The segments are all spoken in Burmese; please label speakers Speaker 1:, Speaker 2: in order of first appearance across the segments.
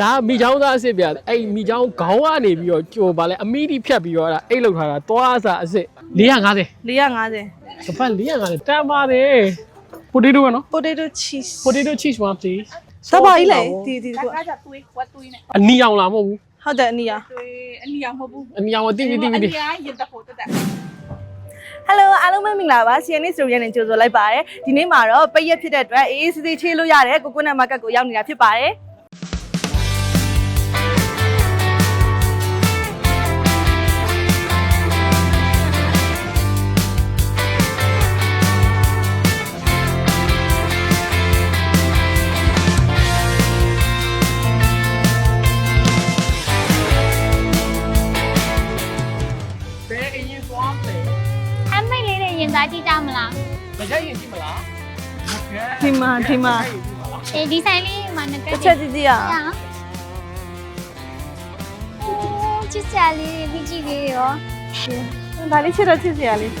Speaker 1: ဒါမိချောင်းသားအစ်စ်ပြအဲ့မိချောင်းခေါင်းကနေပြီးတော့ကြိုဗာလဲအမီတီဖြတ်ပြီးတော့အဲ့ဒါအိတ်လောက်ထားတာသွားစားအစ်စ်450
Speaker 2: 450
Speaker 1: တစ်ဖက်450တန်ပါတယ် potato ကနော်
Speaker 2: potato cheese
Speaker 1: potato cheese one please
Speaker 2: သဘာကြီးလေဒီဒီကွာ
Speaker 3: ကားကြသွေးဝတ်သွေးနဲ့
Speaker 1: အနီအောင်လားမဟုတ်ဘူး
Speaker 2: ဟုတ်တယ်အနီယာ
Speaker 3: သွေးအနီအောင်မဟုတ်ဘူး
Speaker 1: အနီအောင်ကိုတိတိတိ
Speaker 3: အ
Speaker 1: တိ
Speaker 3: နီအောင်ရင်တဖို့တက်တက်
Speaker 2: Hello အားလုံးပဲမင်္ဂလာပါ CNA Story နဲ့ကြိုဆိုလိုက်ပါရစေဒီနေ့မှာတော့ပိတ်ရက်ဖြစ်တဲ့အတွက်အေးအေးဆေးဆေးချေးလို့ရတယ်ကိုကိုနဲ့မာကတ်ကိုရောက်နေတာဖြစ်ပါတယ်
Speaker 4: မကြိုက်
Speaker 1: ရင်ကြည့်မလား
Speaker 2: ဒီမှာဒီမှာ
Speaker 4: အေးဒီဆိုင်လေးမှာငကက်
Speaker 2: တစ်ချက်ကြည့်ကြည့်ရအောင်
Speaker 4: ရအောင်အိုးချစ်စရာလေးတွေကြည့်ကြည့်လေးရော
Speaker 2: ဒါလေးချစ်တော့ချစ်စရာလေး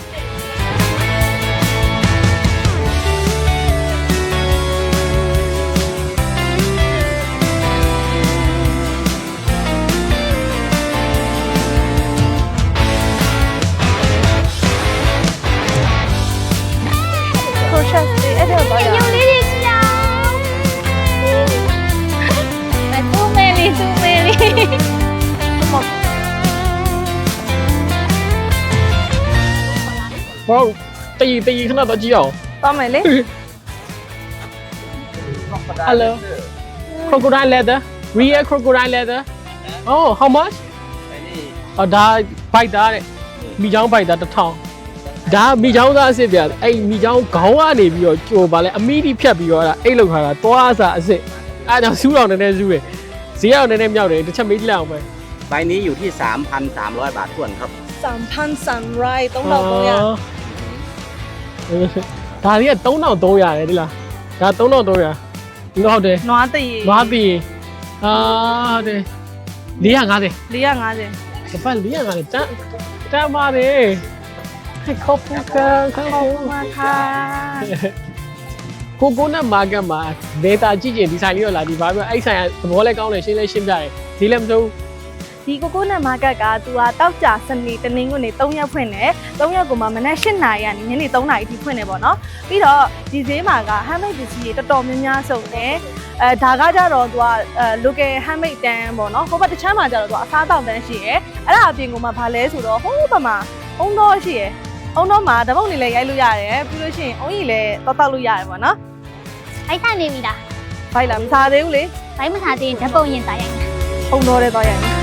Speaker 1: ဘောတည်တည်ခဏတော့ကြည့်အောင်
Speaker 2: ပါမယ်လေ
Speaker 1: Hello crocodile leather real crocodile leather oh how much အော်ဒါဘိုက်သားတဲ့မိချောင်းဘိုက်သားတစ်ထောင်ဒါမိချောင်းသားအစ်စ်ပြအဲ့မိချောင်းခေါင်းကနေပြီးတော့ကြိုဗာလဲအမီတီဖြတ်ပြီးတော့အဲ့ဒါအိတ်လောက်ထားတာသွားစားအစ်စ်အဲ့ဒါကြောင့်စူးတော်နည်းနည်းစူးတယ်ဈေးအောင်နည်းနည်းမြောက်တယ်တစ်ချက်မေးကြည့်လိုက်အောင်ပဲ
Speaker 5: ใบนี้อยู่ที่ 3,300 บาททวนครับ
Speaker 2: 3,000 sunrise 3300
Speaker 1: အော်ဒါကြီးက3300ရတယ်ဒီလားဒါ3300ဒီတော့ဟုတ်တယ်
Speaker 2: နွားတည်
Speaker 1: နွားပြီအာဟုတ်တယ်450
Speaker 2: 450
Speaker 1: တပတ်450တန်တန်ပါတယ်ဟဲ့ခေါပူကန်ခေါပူ
Speaker 2: မှာခါ
Speaker 1: ကိုကိုနဲ့မာကတ်မှာဒေတာကြည့်ကျင်ဒီဆိုင်လေးတော့လာဒီဘာပြောအဲ့ဆိုင်ကသဘောလဲကောင်းတယ်ရှင်းလဲရှင်းပြတယ်ဒီလည်းမစိုး
Speaker 2: ဒီကိုကိုနတ်မာကတ်ကသူကတောက်ကြစနေတနင်္ဂနွေ3ရက်ဖွင့်တယ်3ရက်ကိုမှမနက်8နာရီကနေညနေ3နာရီထိဖွင့်တယ်ပေါ့နော်ပြီးတော့ဒီဈေးမှာက handmade ပစ္စည်းတွေတော်တော်များများစုံတယ်အဲဒါကကြတော့သူကအဲ local handmade တန်းပေါ့နော်ဟိုဘက်တစ်ချမ်းမှာကြတော့သူကအစားတောက်တန်းရှိရယ်အဲ့ဒါအပြင်ကမှဘာလဲဆိုတော့ဟိုးဘက်မှာအုံတော်ရှိရယ်အုံတော်မှာဓပုတ်နေလည်းရိုက်လို့ရတယ်ပြီးလို့ရှိရင်အုံကြီးလည်းတောက်တောက်လို့ရတယ်ပေါ့နော်
Speaker 4: ဘိုက်ဆိုင်နေပြီလား
Speaker 2: ဘိုက်လာမစားသေးဘူးလေ
Speaker 4: ဘိုက်မထားသေးရင်ဓာတ်ပုံရင်သားရိုက်မယ်
Speaker 2: အုံတော်တဲ့သွားရတယ်
Speaker 4: ကို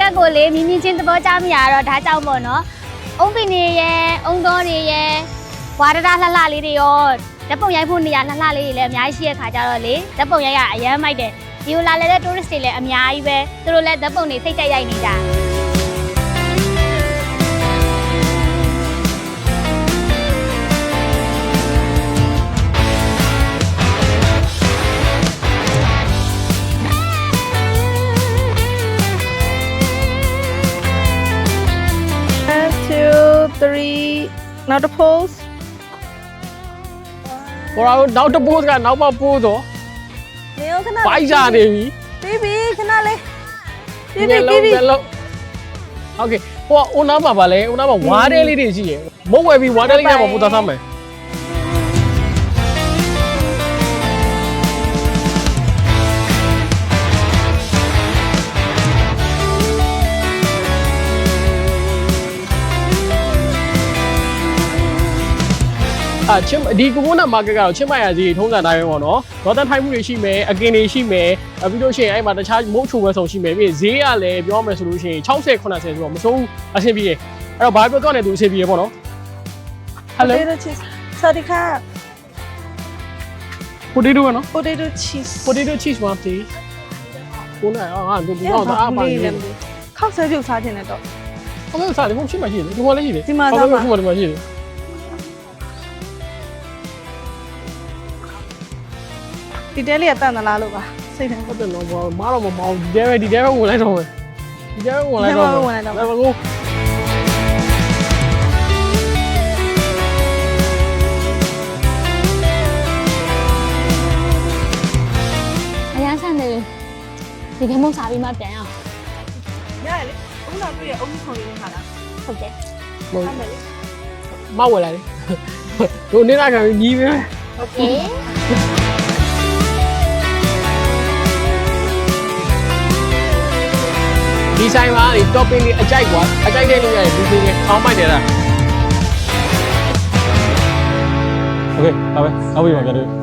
Speaker 4: ကိုနတ်မာကတ်ကိုလေမြင်းမြင်းချင်းသဘောကျမရတော့ဒါကြောင့်ပေါ့နော်အုံပင်တွေရဲ့အုံတော်တွေရဲ့ဝါဒဒလှလှလေးတွေရောဓာတ်ပုံရိုက်ဖို့နေရာလှလှလေးတွေလည်းအများကြီးရှိတဲ့ခါကြတော့လေဓာတ်ပုံရိုက်ရအရမ်းမိုက်တယ်ဒီလိုလာလဲတဲ့ tourist တွေလည်းအများကြီးပဲသူတို့လည်းဓာတ်ပုံတွေစိတ်ကြိုက်ရိုက်နေကြ
Speaker 2: 3 now the pose
Speaker 1: ဟိုတော့နောက်တစ်ပိုးကနောက်မှပိုးတော့
Speaker 2: နေရောခဏ
Speaker 1: ပိုက်ကြနေပြီ
Speaker 2: ပြီးပြီခဏလေးပြီးပြီပြီးပြီ
Speaker 1: โอเคဟိုကဦးနားမှာပါလေဦးနားမှာဝါးတဲလေးတွေရှိရယ်မုတ်ဝယ်ပြီးဝါးတဲလေးကမှပိုးသားသားမယ် ချင်းဒီကိုကိုနာမာကတ်ကတော့ချင်းမရစီထုံးစံတိုင်းပဲပေါ့နော်ဒေါ်တန်ထိုင်မှုတွေရှိမယ်အကင်တွေရှိမယ်အပြီးလို့ရှိရင်အဲ့မှာတခြားမုတ်ချိုပဲဆုံရှိမယ်ပြီးရင်ဈေးကလည်းပြောမယ်ဆိုလို့ရှိရင်60 80ဆိုတော့မစိုးဘူးအဆင်ပြေတယ်အဲ့တော့ဘာပြောတော့နေသူအဆင်ပြေရပေါ့နော် Hello
Speaker 2: potato cheese စวัสดีค่ะ
Speaker 1: potato ကနော်
Speaker 2: potato cheese
Speaker 1: potato cheese one please ကိုနာအာသူကတော့အားပါနေတယ်
Speaker 2: ခောက်ဆွဲပြုတ်စားခြင်းနဲ့တော့
Speaker 1: ဟုတ်ကဲ့စားတယ်ဘုံရှိမှရှိတယ်ဒီဘောလည်းရှိတယ်
Speaker 2: ဒီမှာစားပါ
Speaker 1: ဟုတ်ကဲ့ဒီမှာရှိတယ်
Speaker 2: ဒီတဲလေးကတန်သလားလို့ပါ စိတ်ထဲ
Speaker 1: ဟုတ်တယ်နော်ဘာမတော့မမောင်းဒီတဲပဲဒီတဲပဲဝင်လိုက်တော့မယ်ဒီတဲပဲဝင်လိုက်တော့
Speaker 2: ဒီတဲပဲဝင်လိုက်တော့မယ်
Speaker 1: မယ်ကို
Speaker 4: အရန်ဆန်တယ်ဒီကမုံစားပြီးမှပြန်ရအောင်
Speaker 3: ရတယ်လေအခုနောက်တွေ့ရအုံးခုံလေးခါလား
Speaker 4: ဟုတ်တယ်
Speaker 1: မဟုတ်
Speaker 3: ဟုတ်တယ်လေ
Speaker 1: မဝင်လိုက်လေတို့နေတာကညီးပဲ
Speaker 4: โอเค
Speaker 1: ဒီဆိုင်မှာဒီ topping လေးအကြိုက်ကွာအကြိုက်တဲ့လူရတယ်ဒီဒီနဲ့အောင်းမိုက်တယ်လား
Speaker 6: โอเคပါပဲနောက်ပြီးမှပြန်တွေ့